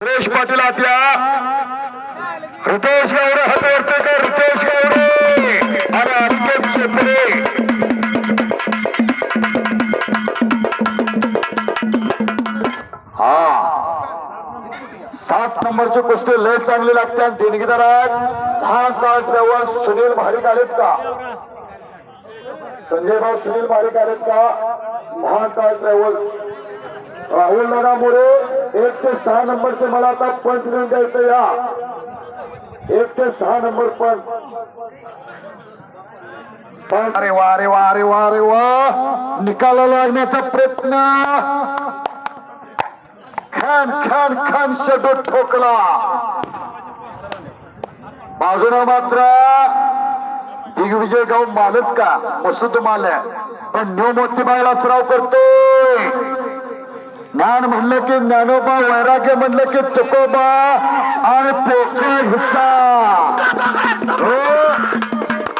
सुरेश पाटील आपल्या रितेश गावडे हात रितेश गावडे. आणि अनिकेत शेतरे हा. सात नंबरची कुस्ती लय चांगली लागते आणि देणगीदार आहेत हा काळ ड्रायव्हर सुनील भारिक आलेत का? संजय भाऊ सुनील भारिक आलेत का? महाकाळ ट्रॅव्हल्स राहुल नाना मोरे. एक ते सहा नंबरचे मला आता पंच देऊन द्यायचं या. एक ते सहा नंबर पंच अरे वा अरे वा अरे वा अरे वा. निकाला लागण्याचा प्रयत्न. खान खान खान शेडो ठोकला. बाजूला मात्र दिग्विजय गाव मालच का? मसूद माल आहे. पण न्यू मोतीबाईला सराव करतोय. ज्ञान म्हणलं की ज्ञानोबा वैराग्य म्हणलं की तुकोबा आणि पोकळ हिस्सा. हो?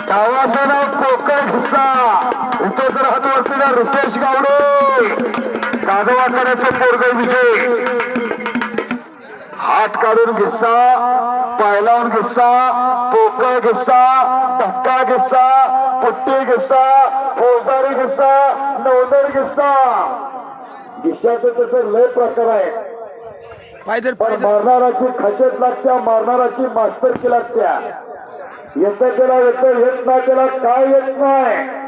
गावाचं नाव पोकळ हिस्सा. इथे जर हात वरतीला रुपेश गावडे. जाधवाकड्याचे पोरग विजय हात काढून घिस्सा पायलावून घिस्सा पोकळ घिस्सा धक्का घिस्सा पुट्टी घिस्सा फौजदारी घिस्सा नवदर घिस्सा. घिस्साचं तसं लय प्रकार आहे. पायदर पण मारणाराची खशेत लागत्या मारणाराची मास्तरकी लागत्या? येतं त्याला येतं येत नाही त्याला काय येत नाही